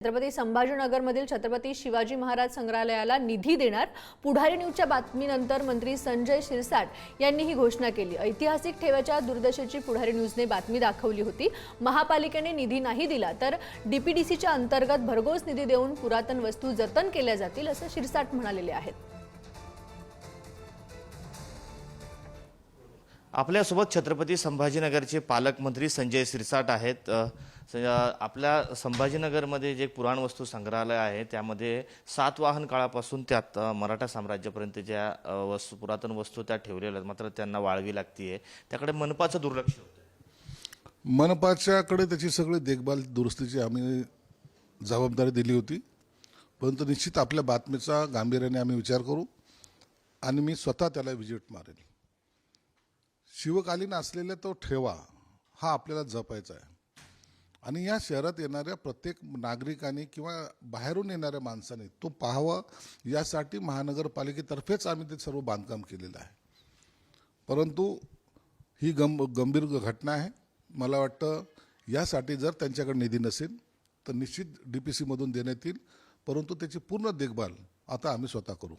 छत्रपती संभाजीनगरमधील छत्रपती शिवाजी महाराज संग्रहालयाला निधी देणार. पुढारी न्यूजच्या बातमीनंतर मंत्री संजय शिरसाट यांनी ही घोषणा केली. ऐतिहासिक ठेव्याच्या दुर्दशेची पुढारी न्यूजने बातमी दाखवली होती. महापालिकेने निधी नाही दिला तर डीपीडीसीच्या अंतर्गत भरघोस निधी देऊन पुरातन वस्तू जतन केल्या जातील असं शिरसाट म्हणालेले आहेत. आपल्यासोबत छत्रपती संभाजीनगरचे पालकमंत्री संजय सिरसाट आहेत. स- आपल्या संभाजीनगरमध्ये जे पुराण वस्तू संग्रहालय आहे त्यामध्ये सातवाहन काळापासून त्यात मराठा साम्राज्यापर्यंत ज्या वस्तू पुरातन वस्तू त्या ठेवलेल्या आहेत. मात्र त्यांना वाळवी लागतीये. त्याकडे मनपाचं दुर्लक्ष होतं मनपाच्याकडे त्याची सगळी देखभाल दुरुस्तीची आम्ही जबाबदारी दिली होती. परंतु निश्चित आपल्या बातमीचा गांभीर्याने आम्ही विचार करू आणि मी स्वतः त्याला व्हिजिट मारेल शिवकालीन असलेला तो ठेवा हा आपल्याला जपायचा आहे. आणि या शहरात येणाऱ्या प्रत्येक नागरिकाने किंवा बाहेरून येणाऱ्या माणसाने तो पाहावा यासाठी महानगरपालिकेतर्फेच आम्ही ते सर्व बांधकाम केलेलं आहे. परंतु ही गंभ गंभीर घटना आहे. मला वाटतं यासाठी जर त्यांच्याकडे निधी नसेल तर निश्चित डी पी सीमधून देण्यात येईल. परंतु त्याची पूर्ण देखभाल आता आम्ही स्वतः करू.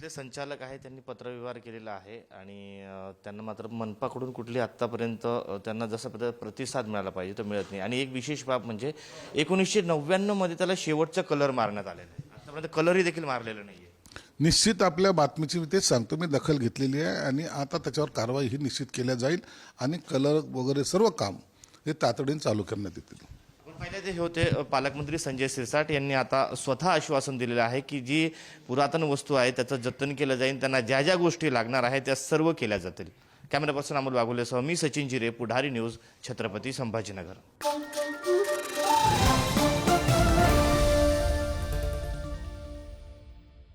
तिथले संचालक आहे त्यांनी पत्रव्यवहार केलेला आहे आणि त्यांना मात्र मनपाकडून कुठली आत्तापर्यंत त्यांना जसा पद्धत प्रतिसाद मिळाला पाहिजे तो मिळत नाही. आणि एक विशेष बाब म्हणजे एकोणीसशे नव्याण्णवमध्ये त्याला शेवटचा कलर मारण्यात आलेला आहे. आतापर्यंत कलरही देखील मारलेला नाही आहे निश्चित आपल्या बातमीची मी तेच सांगतो. मी दखल घेतलेली आहे आणि आता त्याच्यावर कारवाई ही निश्चित केल्या जाईल आणि कलर वगैरे सर्व काम हे तातडीने चालू करण्यात येतील. पहिले ते होते पालकमंत्री संजय सिरसाट यांनी आता स्वतः आश्वासन दिलेलं आहे की जी पुरातन वस्तू आहे त्याचं जतन केलं जाईल त्यांना ज्या ज्या गोष्टी लागणार आहेत त्या सर्व केल्या जातील. कॅमेरा पर्सन अमोल वाघोलेसह मी सचिन जिरे पुढारी न्यूज छत्रपती संभाजीनगर.